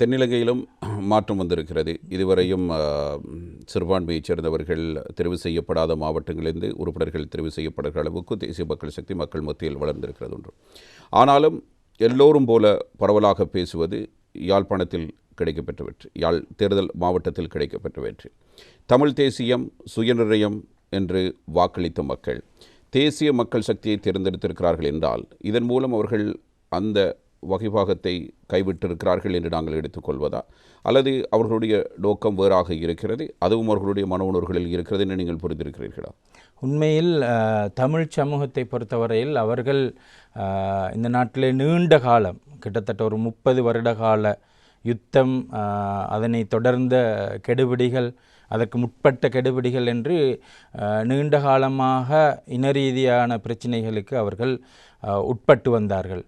தென்னிலங்கையிலும் மாற்றம் வந்திருக்கிறது. இதுவரையும் சிறுபான்மையைச் சேர்ந்தவர்கள் தெரிவு செய்யப்படாத மாவட்டங்களிலிருந்து உறுப்பினர்கள் தெரிவு செய்யப்படுகிற அளவுக்கு தேசிய மக்கள் சக்தி மக்கள் மத்தியில் வளர்ந்திருக்கிறது ஒன்று. ஆனாலும் எல்லோரும் போல பரவலாக பேசுவது யாழ்ப்பாணத்தில் கிடைக்கப்பெற்ற வெற்றி. யாழ் தேர்தல் மாவட்டத்தில் கிடைக்கப்பெற்ற வெற்றி. தமிழ் தேசியம் சுயநிர்ணயம் என்று வாக்களித்த மக்கள் தேசிய மக்கள் சக்தியை தேர்ந்தெடுத்திருக்கிறார்கள் என்றால் இதன் மூலம் அவர்கள் அந்த வகைபாகத்தை கைவிட்டிருக்கிறார்கள் என்று நாங்கள் எடுத்துக்கொள்வதா அல்லது அவர்களுடைய நோக்கம் வேறாக இருக்கிறது அதுவும் அவர்களுடைய மன உணர்வுகளில் இருக்கிறது என்று நீங்கள் புரிந்திருக்கிறீர்களா? உண்மையில் தமிழ் சமூகத்தை பொறுத்தவரையில் அவர்கள் இந்த நாட்டிலே நீண்ட காலம் கிட்டத்தட்ட ஒரு முப்பது வருட கால யுத்தம் அதனை தொடர்ந்த கெடுபிடிகள் அதற்கு முற்பட்ட கெடுபிடிகள் என்று நீண்ட காலமாக இன ரீதியான பிரச்சனைகளுக்கு அவர்கள் உட்பட்டு வந்தார்கள்.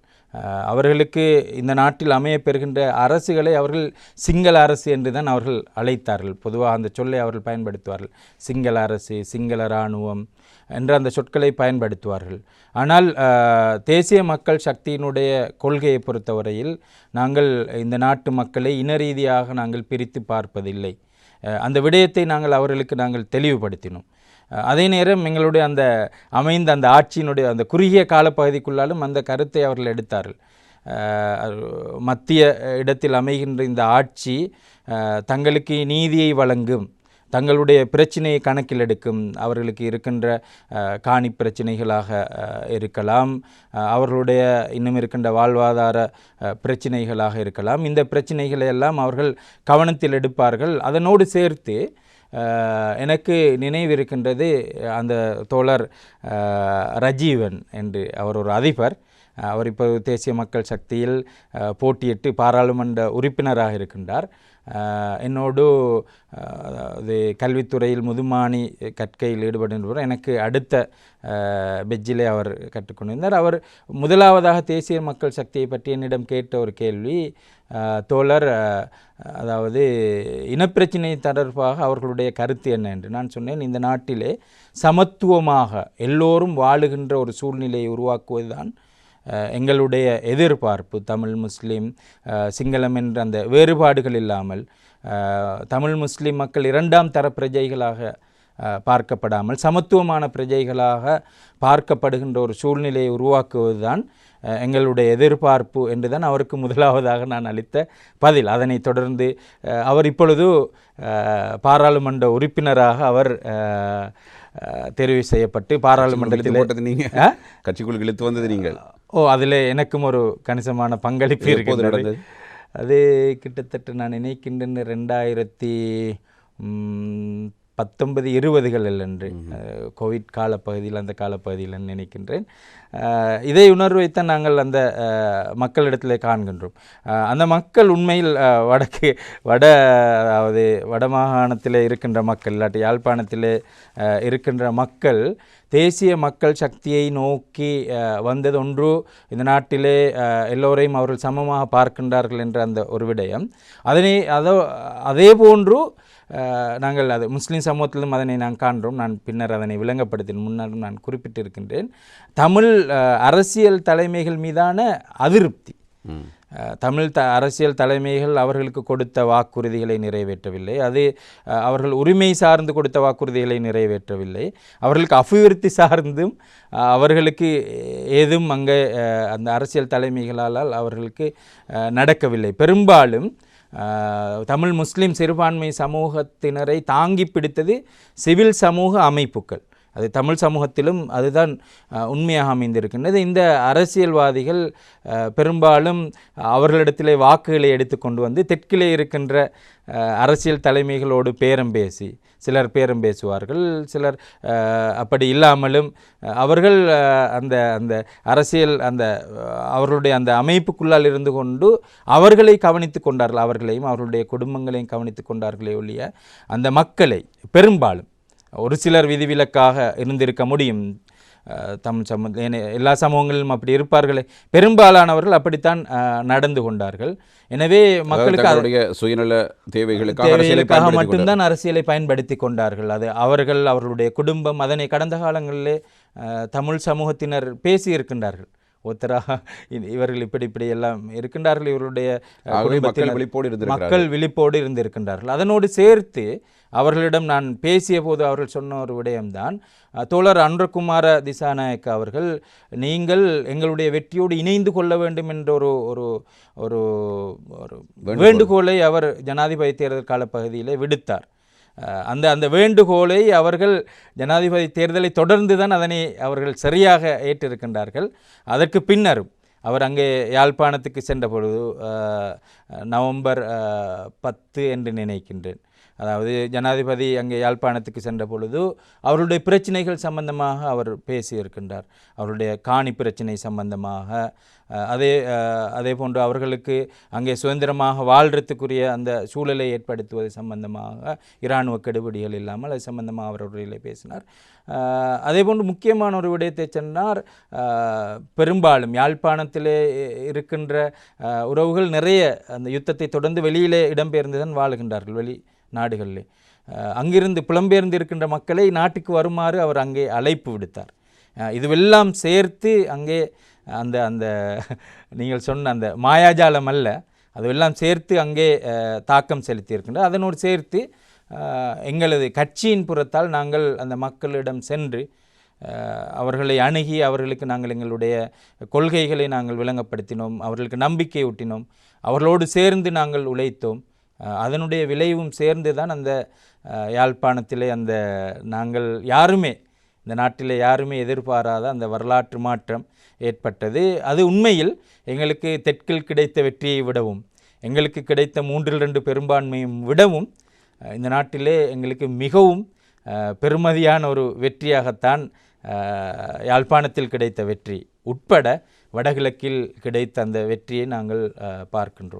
அவர்களுக்கு இந்த நாட்டில் அமையப்பெறுகின்ற அரசுகளை அவர்கள் சிங்கள அரசு என்று தான் அவர்கள் அழைத்தார்கள். பொதுவாக அந்த சொல்லை அவர்கள் பயன்படுத்துவார்கள். சிங்கள அரசு சிங்கள இராணுவம் என்ற அந்த சொற்களை பயன்படுத்துவார்கள். ஆனால் தேசிய மக்கள் சக்தியினுடைய கொள்கையை பொறுத்தவரையில் நாங்கள் இந்த நாட்டு மக்களை இன ரீதியாக நாங்கள் பிரித்து பார்ப்பதில்லை. அந்த விடயத்தை நாங்கள் அவர்களுக்கு நாங்கள் தெளிவுபடுத்தினோம். அதே நேரம் எங்களுடைய அந்த அமைந்த அந்த ஆட்சியினுடைய அந்த குறுகிய காலப்பகுதிக்குள்ளாலும் அந்த கருத்தை அவர்கள் எடுத்தார்கள். மத்திய இடத்தில் அமைகின்ற இந்த ஆட்சி தங்களுக்கு நீதியை வழங்கும் தங்களுடைய பிரச்சனையை கணக்கில் எடுக்கும் அவர்களுக்கு இருக்கின்ற காணி பிரச்சனைகளாக இருக்கலாம் அவர்களுடைய இன்னும் இருக்கின்ற வாழ்வாதார பிரச்சனைகளாக இருக்கலாம். இந்த பிரச்சனைகளை எல்லாம் அவர்கள் கவனத்தில் எடுப்பார்கள். அதனோடு சேர்த்து எனக்கு நினைவிருக்கின்றது அந்த தோழர் ரஜீவன் என்று அவர் ஒரு அதிபர். அவர் இப்போ தேசிய மக்கள் சக்தியில் போட்டியிட்டு பாராளுமன்ற உறுப்பினராக இருக்கின்றார். என்னோடு அஹ், அதாவது கல்வித்துறையில் முதுமானி கற்கையில் ஈடுபடுகின்றவர் எனக்கு அடுத்த பெஜ்ஜிலே அவர் கற்றுக்கொண்டிருந்தார் அவர் முதலாவதாக தேசிய மக்கள் சக்தியை பற்றி என்னிடம் கேட்ட ஒரு கேள்வி தோழர் அதாவது இனப்பிரச்சினை தொடர்பாக அவர்களுடைய கருத்து என்ன என்று நான் சொன்னேன். இந்த நாட்டிலே சமத்துவமாக எல்லோரும் வாழுகின்ற ஒரு சூழ்நிலையை உருவாக்குவதுதான் எங்களுடைய எதிர்பார்ப்பு தமிழ் முஸ்லீம் சிங்களம் என்ற அந்த வேறுபாடுகள் இல்லாமல் தமிழ் முஸ்லீம் மக்கள் இரண்டாம் தர பிரஜைகளாக பார்க்கப்படாமல் சமத்துவமான பிரஜைகளாக பார்க்கப்படுகின்ற ஒரு சூழ்நிலையை உருவாக்குவதுதான் தான் எங்களுடைய எதிர்பார்ப்பு என்று தான் அவருக்கு முதலாவதாக நான் அளித்த பதில். அதனைத் தொடர்ந்து அவர் இப்பொழுது பாராளுமன்ற உறுப்பினராக அவர் தெரிவு செய்யப்பட்டு பாராளுமன்றத்தில் நீங்கள் ஆ? கட்சிக்குள் இழுத்து வந்தது நீங்கள் ஓ அதில் எனக்கும் ஒரு கணிசமான பங்களிப்பு இருக்கிறது நடந்தது? அது கிட்டத்தட்ட நான் நினைக்கின்றேன் ரெண்டாயிரத்தி பத்தொன்பது இருபதுகளில் என்று கோவிட் காலப்பகுதியில் அந்த காலப்பகுதியில் நினைக்கின்றேன். இதை உணர்வைத்தான் நாங்கள் அந்த மக்களிடத்தில் காண்கின்றோம். அந்த மக்கள் உண்மையில் வடக்கு வட அதாவது வடமாகாணத்திலே இருக்கின்ற மக்கள் இல்லாட்டி யாழ்ப்பாணத்திலே இருக்கின்ற மக்கள் தேசிய மக்கள் சக்தியை நோக்கி அஹ், வந்தது ஒன்று இந்த நாட்டிலே எல்லோரையும் அவர்கள் சமமாக பார்க்கின்றார்கள் என்ற அந்த ஒரு விடயம். அதனை அதோ அதே போன்று நாங்கள் அது முஸ்லீம் சமூகத்திலும் அதனை நான் காண்றோம். நான் பின்னர் அதனை விளங்கப்படுத்தின் முன்னரும் நான் குறிப்பிட்டிருக்கின்றேன். தமிழ் அரசியல் தலைமைகள் மீதான அதிருப்தி தமிழ் த அரசியல் தலைமைகள் அவர்களுக்கு கொடுத்த வாக்குறுதிகளை நிறைவேற்றவில்லை. அது அவர்கள் உரிமை சார்ந்து கொடுத்த வாக்குறுதிகளை நிறைவேற்றவில்லை. அவர்களுக்கு அபிவிருத்தி சார்ந்தும் அவர்களுக்கு ஏதும் அங்கே அந்த அரசியல் தலைமைகளால் அவர்களுக்கு நடக்கவில்லை. பெரும்பாலும் தமிழ் முஸ்லீம் சிறுபான்மை சமூகத்தினரை தாங்கி பிடித்தது சிவில் சமூக அமைப்புகள். அது தமிழ் சமூகத்திலும் அதுதான் உண்மையாக அமைந்திருக்கின்றது. இந்த அரசியல்வாதிகள் பெரும்பாலும் அவர்களிடத்திலே வாக்குகளை எடுத்துக்கொண்டு வந்து தெற்கிலே இருக்கின்ற அரசியல் தலைமைகளோடு பேரம் பேசி சிலர் பேரம் பேசுவார்கள் சிலர் அப்படி இல்லாமலும் அவர்கள் அந்த அந்த அரசியல் அந்த அவர்களுடைய அந்த அமைப்புக்குள்ளால் இருந்து கொண்டு அவர்களை கவனித்து கொண்டார்கள். அவர்களையும் அவர்களுடைய குடும்பங்களையும் கவனித்து கொண்டார்களே ஒழிய அந்த மக்களை பெரும்பாலும் ஒரு சிலர் விதிவிலக்காக இருந்திருக்க முடியும். தமிழ் சமூக எல்லா சமூகங்களிலும் அப்படி இருப்பார்களே. பெரும்பாலானவர்கள் அப்படித்தான் நடந்து கொண்டார்கள். எனவே மக்களுக்கு தங்களுடைய சுயநல தேவைகளுக்காக அரசியலை தேவைகளுக்காக மட்டும்தான் அரசியலை பயன்படுத்தி கொண்டார்கள். அது அவர்கள் அவர்களுடைய குடும்பம் அதனை கடந்த காலங்களிலே தமிழ் சமூகத்தினர் பேசியிருக்கின்றார்கள். ஒத்தராக இ- இவர்கள் இப்படி இப்படி எல்லாம் இருக்கின்றார்கள். இவருடைய மக்கள் விழிப்போடு இருந்திருக்கிறார்கள். மக்கள் விழிப்போடு இருந்திருக்கின்றார்கள். அதனோடு சேர்த்து அவர்களிடம் நான் பேசிய போது அவர்கள் சொன்ன ஒரு விடயம்தான் தோழர் அன்றகுமார திசாநாயக்க அவர்கள் நீங்கள் எங்களுடைய வெற்றியோடு இணைந்து கொள்ள வேண்டும் என்ற ஒரு ஒரு ஒரு வேண்டுகோளை அவர் ஜனாதிபதி தேர்தல் காலப்பகுதியிலே விடுத்தார். அந்த அந்த வேண்டுகோளை அவர்கள் ஜனாதிபதி தேர்தலை தொடர்ந்து தான் அதனை அவர்கள் சரியாக ஏற்றிருக்கின்றார்கள். அதற்கு பின்னரும் அவர் அங்கே யாழ்ப்பாணத்துக்கு சென்ற பொழுது நவம்பர் பத்து என்று நினைக்கின்றேன். அதாவது ஜனாதிபதி அங்கே யாழ்ப்பாணத்துக்கு சென்ற பொழுது அவருடைய பிரச்சனைகள் சம்பந்தமாக அவர் பேசியிருக்கின்றார். அவருடைய காணி பிரச்சனை சம்பந்தமாக அதே அதே போன்று அவர்களுக்கு அங்கே சுதந்திரமாக வாழ்கிறதுக்குரிய அந்த சூழலை ஏற்படுத்துவது சம்பந்தமாக இராணுவ கெடுபிடிகள் இல்லாமல் அது சம்பந்தமாக அவர் உரையிலே பேசினார். அதே போன்று முக்கியமான ஒரு விடயத்தை சொன்னார் பெரும்பாலும் யாழ்ப்பாணத்திலே இருக்கின்ற உறவுகள் நிறைய அந்த யுத்தத்தை தொடர்ந்து வெளியிலே இடம்பெயர்ந்து தான் வாழுகின்றார்கள். வெளி நாடுகளிலே. அங்கிருந்து புலம்பெயர்ந்து இருக்கின்ற மக்களை நாட்டுக்கு வருமாறு அவர் அங்கே அழைப்பு விடுத்தார். இதுவெல்லாம் சேர்த்து அங்கே அந்த அந்த நீங்கள் சொன்ன அந்த மாயாஜாலம் அல்ல. அதுவெல்லாம் சேர்த்து அங்கே தாக்கம் செலுத்தியிருக்கின்ற அதனோடு சேர்த்து எங்களது கட்சியின் புறத்தால் நாங்கள் அந்த மக்களிடம் சென்று அவர்களை அணுகி அவர்களுக்கு நாங்கள் எங்களுடைய கொள்கைகளை நாங்கள் விளங்கப்படுத்தினோம் அவர்களுக்கு நம்பிக்கை ஊட்டினோம் அவர்களோடு சேர்ந்து நாங்கள் உழைத்தோம். அதனுடைய விளைவும் சேர்ந்து தான் அந்த யாழ்ப்பாணத்திலே அந்த நாங்கள் யாருமே இந்த நாட்டில் யாருமே எதிர்பாராத அந்த வரலாற்று மாற்றம் ஏற்பட்டது. அது உண்மையில் எங்களுக்கு தெற்கில் கிடைத்த வெற்றியை விடவும் எங்களுக்கு கிடைத்த மூன்றில் ரெண்டு பெரும்பான்மையும் விடவும் இந்த நாட்டிலே எங்களுக்கு மிகவும் பெருமதியான ஒரு வெற்றியாகத்தான் யாழ்ப்பாணத்தில் கிடைத்த வெற்றி உட்பட வடகிழக்கில் கிடைத்த அந்த வெற்றியை நாங்கள் பார்க்கின்றோம்.